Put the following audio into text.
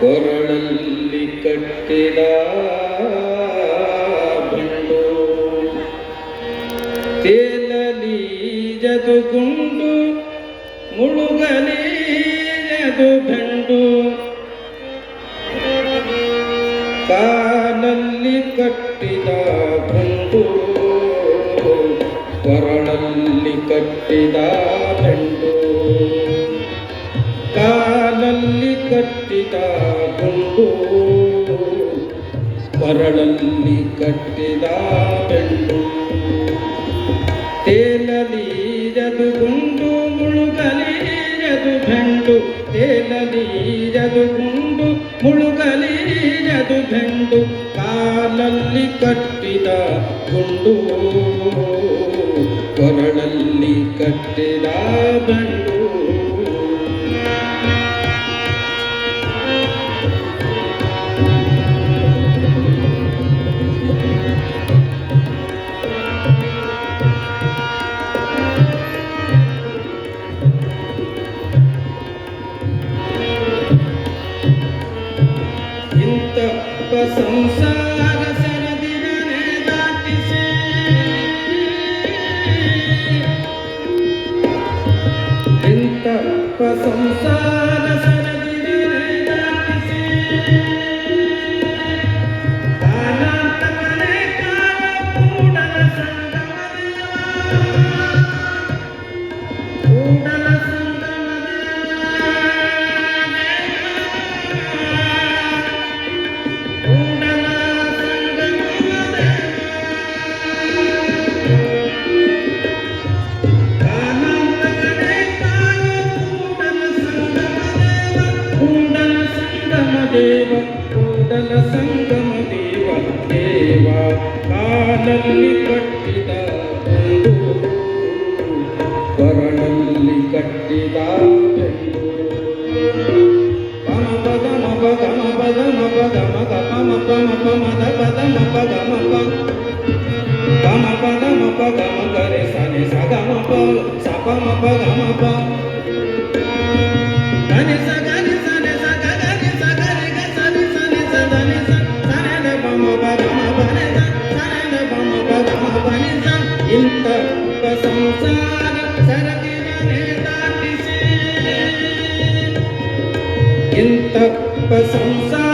ಕೊರಳಲ್ಲಿ ಕಟ್ಟಿದ ಬಂಡು ತೇಲಲಿ ಜದುಗುಂಡು ಮುಳುಗಲಿ ಜದು ಬಂಡು. ಕಾಲಲ್ಲಿ ಕಟ್ಟಿದ ಬಂಡು ಕೊರಳಲ್ಲಿ ಕಟ್ಟಿದ ಕಾಲಲ್ಲಿ ಕಟ್ಟಿದ ಗುಂಡು ಕೊರಳಲ್ಲಿ ಕಟ್ಟಿದ ಬೆಂಡು ತೇಲಲಿ ಜದು ಗುಂಡು ಮುಳುಗಲಿ ಜದು ಬೆಂಡು ತೇಲಲಿ ಜದು ಗುಂಡು ಮುಳುಗಲಿ ಜದು ಬೆಂಡು ಕಾಲಲ್ಲಿ ಕಟ್ಟಿದ ಗುಂಡು ಕೊರಳಲ್ಲಿ ಕಟ್ಟಿದ ಬೆಂಡು संसार ಸಂಗಮದೇವ ಕೂಡಲ ಸಂಗಮ ದೇವ ದೇವ ಕಾಲಲ್ಲಿ ಕಟ್ಟಿದ ಬೆಂಡು ಕೊರಳಲ್ಲಿ ಕಟ್ಟಿದ ಬೆಂಡು ಪಮ ಪದ ಮಪ ಗಮ ಪದ ಮಪ ಗಮ ಗಮ ಪಮ ಪಮ ದ ಪದ ಮಪ ಗಮ ಪ ಗಮ ಪದ ಮಪ ಗಮ ಗರೆ ಸನಿ ಸ ಗಮ ಪ ಸ ಪ ಮಪ ಗಮ तप संसार